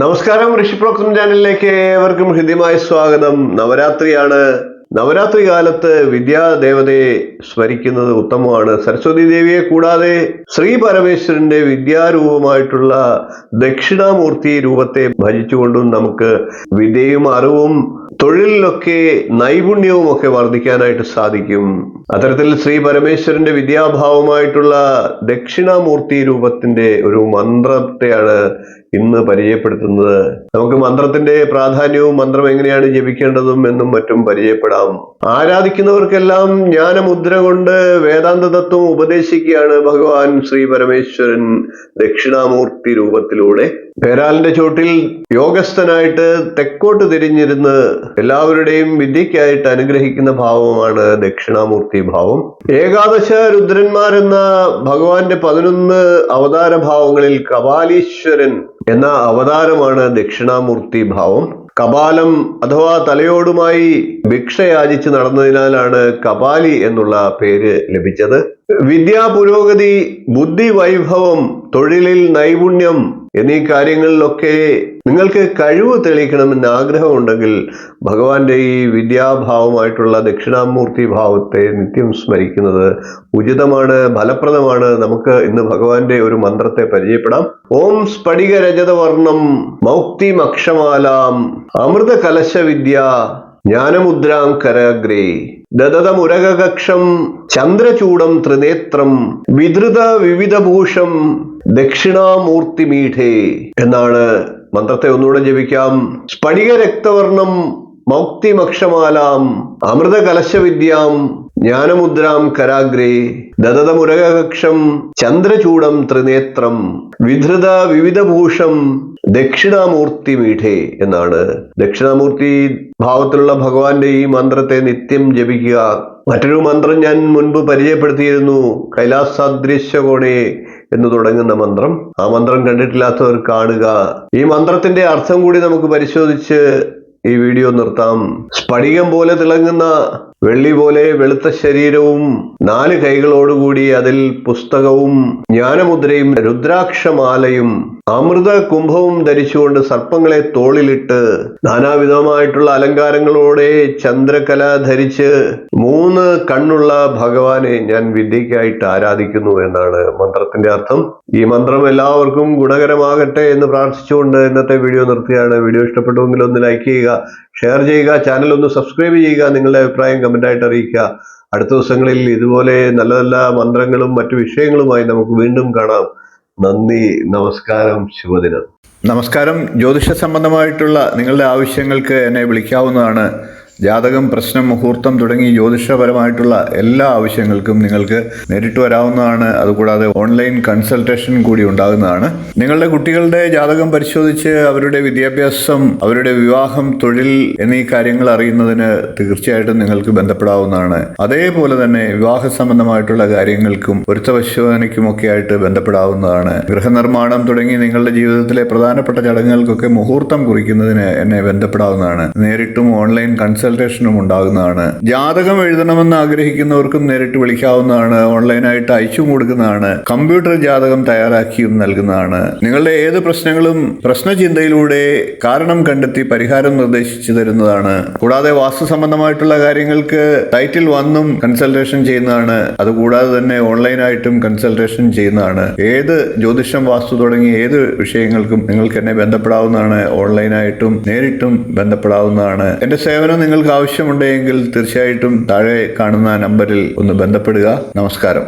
നമസ്കാരം ഋഷിപ്രോക്സം ചാനലിലേക്ക് ഏവർക്കും ഹൃദ്യമായ സ്വാഗതം. നവരാത്രിയാണ്. നവരാത്രി കാലത്ത് വിദ്യാദേവതയെ സ്മരിക്കുന്നത് ഉത്തമമാണ്. സരസ്വതി ദേവിയെ കൂടാതെ ശ്രീ പരമേശ്വരന്റെ വിദ്യാരൂപമായിട്ടുള്ള ദക്ഷിണാമൂർത്തി രൂപത്തെ ഭജിച്ചുകൊണ്ടും നമുക്ക് വിദ്യയും അറിവും തൊഴിലിലൊക്കെ നൈപുണ്യവും ഒക്കെ വർദ്ധിക്കാനായിട്ട് സാധിക്കും. അത്തരത്തിൽ ശ്രീ പരമേശ്വരന്റെ വിദ്യാഭാവമായിട്ടുള്ള ദക്ഷിണാമൂർത്തി രൂപത്തിന്റെ ഒരു മന്ത്രത്തെയാണ് ഇന്ന് പരിചയപ്പെടുത്തുന്നത്. നമുക്ക് മന്ത്രത്തിന്റെ പ്രാധാന്യവും മന്ത്രം എങ്ങനെയാണ് ജപിക്കേണ്ടതും എന്നും മറ്റും പരിചയപ്പെടാം. ആരാധിക്കുന്നവർക്കെല്ലാം ജ്ഞാനമുദ്ര കൊണ്ട് വേദാന്ത തത്വം ഉപദേശിക്കുകയാണ് ഭഗവാൻ ശ്രീ പരമേശ്വരൻ ദക്ഷിണാമൂർത്തി രൂപത്തിലൂടെ. പേരാലിന്റെ ചോട്ടിൽ യോഗസ്ഥനായിട്ട് തെക്കോട്ട് തിരിഞ്ഞിരുന്ന് എല്ലാവരുടെയും വിദ്യയ്ക്കായിട്ട് അനുഗ്രഹിക്കുന്ന ഭാവമാണ് ദക്ഷിണാമൂർത്തി ഭാവം. ഏകാദശ രുദ്രന്മാരെന്ന ഭഗവാന്റെ പതിനൊന്ന് അവതാര ഭാവങ്ങളിൽ കപാലീശ്വരൻ എന്ന അവതാരമാണ് ദക്ഷിണാമൂർത്തി ഭാവം. കപാലം അഥവാ തലയോടുമായി ഭിക്ഷയാചിച്ച് നടന്നതിനാലാണ് കപാലി എന്നുള്ള പേര് ലഭിച്ചത്. വിദ്യാ പുരോഗതി ബുദ്ധി വൈഭവം തൊഴിലിൽ നൈപുണ്യം എന്നീ കാര്യങ്ങളിലൊക്കെ നിങ്ങൾക്ക് കഴിവ് തെളിയിക്കണമെന്ന് ആഗ്രഹമുണ്ടെങ്കിൽ ഭഗവാന്റെ ഈ വിദ്യാഭാവമായിട്ടുള്ള ദക്ഷിണാമൂർത്തി ഭാവത്തെ നിത്യം സ്മരിക്കുന്നത് ഉചിതമാണ് ഫലപ്രദമാണ്. നമുക്ക് ഇന്ന് ഭഗവാന്റെ ഒരു മന്ത്രത്തെ പരിചയപ്പെടാം. ഓം സ്ഫടിക രജതവർണം മൗക്തിമക്ഷമാലാം അമൃത കലശ വിദ്യ ജ്ഞാനമുദ്രാം കരാഗ്രേ ദദതമുരകകക്ഷം ചന്ദ്രചൂടം ത്രിനേത്രം വിധൃത വിവിധഭൂഷം ദക്ഷിണാമൂർത്തിമീഠേ എന്നാണ് മന്ത്രത്തെ ഒന്നുകൂടെ ജപിക്കാം. സ്ഫടിക രക്തവർണം മൗക്തിമക്ഷമാലാം അമൃത കലശവിദ്യാം ജ്ഞാനമുദ്രാം കരാഗ്രേ ദദതമുരകകക്ഷം ചന്ദ്രചൂടം ത്രിനേത്രം വിധൃത വിവിധഭൂഷം ദക്ഷിണാമൂർത്തി മീഠേ എന്നാണ്. ദക്ഷിണാമൂർത്തി ഭാവത്തിലുള്ള ഭഗവാന്റെ ഈ മന്ത്രത്തെ നിത്യം ജപിക്കുക. മറ്റൊരു മന്ത്രം ഞാൻ മുൻപ് പരിചയപ്പെടുത്തിയിരുന്നു കൈലാസാദൃശ്യകോണേ എന്ന് തുടങ്ങുന്ന മന്ത്രം. ആ മന്ത്രം കണ്ടിട്ടില്ലാത്തവർ കാണുക. ഈ മന്ത്രത്തിന്റെ അർത്ഥം കൂടി നമുക്ക് പരിശോധിച്ച് ഈ വീഡിയോ നിർത്താം. സ്ഫടികം പോലെ തിളങ്ങുന്ന വെള്ളി പോലെ വെളുത്ത ശരീരവും നാല് കൈകളോടുകൂടി അതിൽ പുസ്തകവും ജ്ഞാനമുദ്രയും രുദ്രാക്ഷമാലയും അമൃത കുംഭവും ധരിച്ചുകൊണ്ട് സർപ്പങ്ങളെ തോളിലിട്ട് നാനാവിധമായിട്ടുള്ള അലങ്കാരങ്ങളോടെ ചന്ദ്രകല ധരിച്ച് മൂന്ന് കണ്ണുള്ള ഭഗവാനെ ഞാൻ വിദ്യയ്ക്കായിട്ട് ആരാധിക്കുന്നു എന്നാണ് മന്ത്രത്തിന്റെ അർത്ഥം. ഈ മന്ത്രം എല്ലാവർക്കും ഗുണകരമാകട്ടെ എന്ന് പ്രാർത്ഥിച്ചുകൊണ്ട് ഇന്നത്തെ വീഡിയോ നിർത്തുകയാണ്. വീഡിയോ ഇഷ്ടപ്പെട്ടുവെങ്കിൽ ഒന്ന് ലൈക്ക് ചെയ്യുക ഷെയർ ചെയ്യുക ചാനൽ ഒന്ന് സബ്സ്ക്രൈബ് ചെയ്യുക. നിങ്ങളുടെ അഭിപ്രായം കമന്റായിട്ട് അറിയിക്കുക. അടുത്ത ദിവസങ്ങളിൽ ഇതുപോലെ നല്ല നല്ല മന്ത്രങ്ങളും മറ്റു വിഷയങ്ങളുമായി നമുക്ക് വീണ്ടും കാണാം. നന്ദി നമസ്കാരം ശുഭദിനം. നമസ്കാരം. ജ്യോതിഷ സംബന്ധമായിട്ടുള്ള നിങ്ങളുടെ ആവശ്യങ്ങൾക്ക് എന്നെ വിളിക്കാവുന്നതാണ്. ജാതകം പ്രശ്നം മുഹൂർത്തം തുടങ്ങി ജ്യോതിഷപരമായിട്ടുള്ള എല്ലാ ആവശ്യങ്ങൾക്കും നിങ്ങൾക്ക് നേരിട്ട് വരാവുന്നതാണ്. അതുകൂടാതെ ഓൺലൈൻ കൺസൾട്ടേഷൻ കൂടി ഉണ്ടാകുന്നതാണ്. നിങ്ങളുടെ കുട്ടികളുടെ ജാതകം പരിശോധിച്ച് അവരുടെ വിദ്യാഭ്യാസം അവരുടെ വിവാഹം തൊഴിൽ എന്നീ കാര്യങ്ങൾ അറിയുന്നതിന് തീർച്ചയായിട്ടും നിങ്ങൾക്ക് ബന്ധപ്പെടാവുന്നതാണ്. അതേപോലെ തന്നെ വിവാഹ സംബന്ധമായിട്ടുള്ള കാര്യങ്ങൾക്കും പൊരുത്തപരിശോധനയ്ക്കുമൊക്കെ ആയിട്ട് ബന്ധപ്പെടാവുന്നതാണ്. ഗൃഹനിർമ്മാണം തുടങ്ങി നിങ്ങളുടെ ജീവിതത്തിലെ പ്രധാനപ്പെട്ട ചടങ്ങുകൾക്കൊക്കെ മുഹൂർത്തം കുറിക്കുന്നതിന് എന്നെ ബന്ധപ്പെടാവുന്നതാണ്. നേരിട്ടും ഓൺലൈൻ കൺസൾട്ടേഷനും ഉണ്ടാകുന്നതാണ്. ജാതകം എഴുതണമെന്ന് ആഗ്രഹിക്കുന്നവർക്കും നേരിട്ട് വിളിക്കാവുന്നതാണ്. ഓൺലൈനായിട്ട് അയച്ചും കൊടുക്കുന്നതാണ്. കമ്പ്യൂട്ടർ ജാതകം തയ്യാറാക്കിയും നൽകുന്നതാണ്. നിങ്ങളുടെ ഏത് പ്രശ്നങ്ങളും പ്രശ്നചിന്തയിലൂടെ കാരണം കണ്ടെത്തി പരിഹാരം നിർദ്ദേശിച്ചു തരുന്നതാണ്. കൂടാതെ വാസ്തു സംബന്ധമായിട്ടുള്ള കാര്യങ്ങൾക്ക് ടൈറ്റിൽ വന്നും കൺസൾട്ടേഷൻ ചെയ്യുന്നതാണ്. അതുകൂടാതെ തന്നെ ഓൺലൈനായിട്ടും കൺസൾട്ടേഷൻ ചെയ്യുന്നതാണ്. ഏത് ജ്യോതിഷം വാസ്തു തുടങ്ങിയ ഏത് വിഷയങ്ങൾക്കും നിങ്ങൾക്ക് എന്നെ ബന്ധപ്പെടാവുന്നതാണ്. ഓൺലൈനായിട്ടും നേരിട്ടും ബന്ധപ്പെടാവുന്നതാണ്. എന്റെ സേവനം നിങ്ങൾക്ക് ആവശ്യമുണ്ടെങ്കിൽ തീർച്ചയായിട്ടും താഴെ കാണുന്ന നമ്പറിൽ ഒന്ന് ബന്ധപ്പെടുക. നമസ്കാരം.